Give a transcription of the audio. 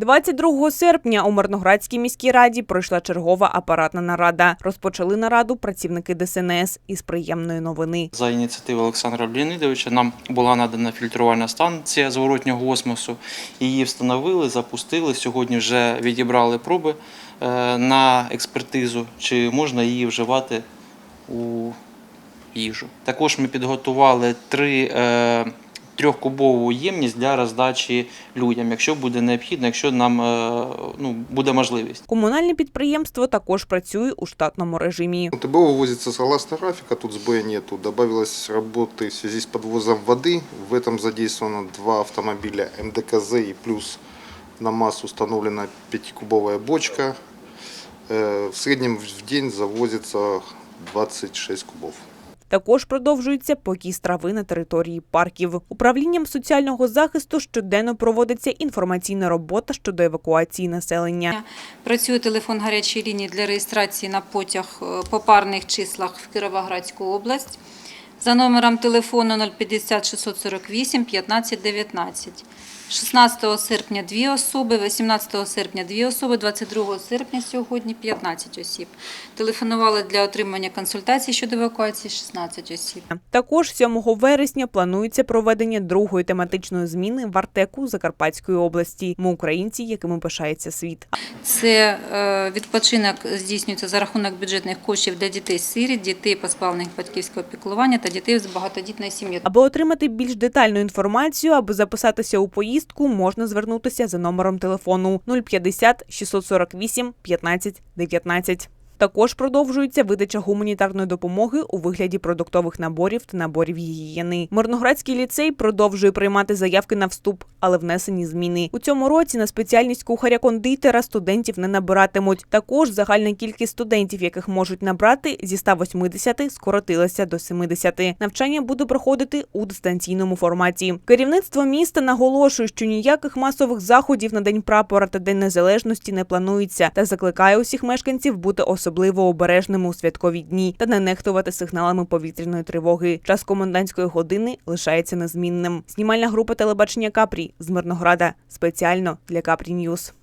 22 серпня у Мирноградській міській раді пройшла чергова апаратна нарада. Розпочали нараду працівники ДСНС із приємної новини. За ініціативи Олександра Леонідовича нам була надана фільтрувальна станція зворотнього осмосу. Її встановили, запустили. Сьогодні вже відібрали проби е, на експертизу, чи можна її вживати у їжу. Також ми підготували три е, трьохкубову ємність для роздачі людям, якщо буде необхідно, якщо нам е, ну, буде можливість. Комунальне підприємство також працює у штатному режимі. ТБО вывозится согласно графика, тут сбоя нету. Добавилось работы в связи с подвозом воды. В этом задействовано два автомобиля МДКЗ и плюс на массу установлена пятикубовая бочка. Э, В среднем в день завозится 26 кубов. Також продовжується покіс трави на території парків. Управлінням соціального захисту щоденно проводиться інформаційна робота щодо евакуації населення. Працює телефон гарячої лінії для реєстрації на потяг е, по парних числах в Кіровоградську область за номером телефону 050 648 15 19. 16 серпня – дві особи, 18 серпня – дві особи, 22 серпня сьогодні – 15 осіб. Телефонували для отримання консультацій щодо евакуації 16 осіб. Також 7 вересня планується проведення другої тематичної зміни в Артеку Закарпатської області. Ми українці, якими пишається світ. Це е, відпочинок здійснюється за рахунок бюджетних коштів для дітей-сиріт, дітей позбавлених батьківського піклування та дітей з багатодітної сім'ї. Аби отримати більш детальну інформацію або записатися у поїздку, можна звернутися за номером телефону 050 648 15 19. Також продовжується видача гуманітарної допомоги у вигляді продуктових наборів та наборів гігієни. Мирноградський ліцей продовжує приймати заявки на вступ, але внесені зміни. У цьому році на спеціальність кухаря-кондитера студентів не набиратимуть. Також загальна кількість студентів, яких можуть набрати, зі 180 скоротилася до 70. Навчання буде проходити у дистанційному форматі. Керівництво міста наголошує, що ніяких масових заходів на день прапора та день незалежності не планується, та закликає усіх мешканців бути особливо обережними у святкові дні та не нехтувати сигналами повітряної тривоги. Час комендантської години лишається незмінним. Знімальна група телебачення Капрі з Мирнограда спеціально для Капрі Ньюс.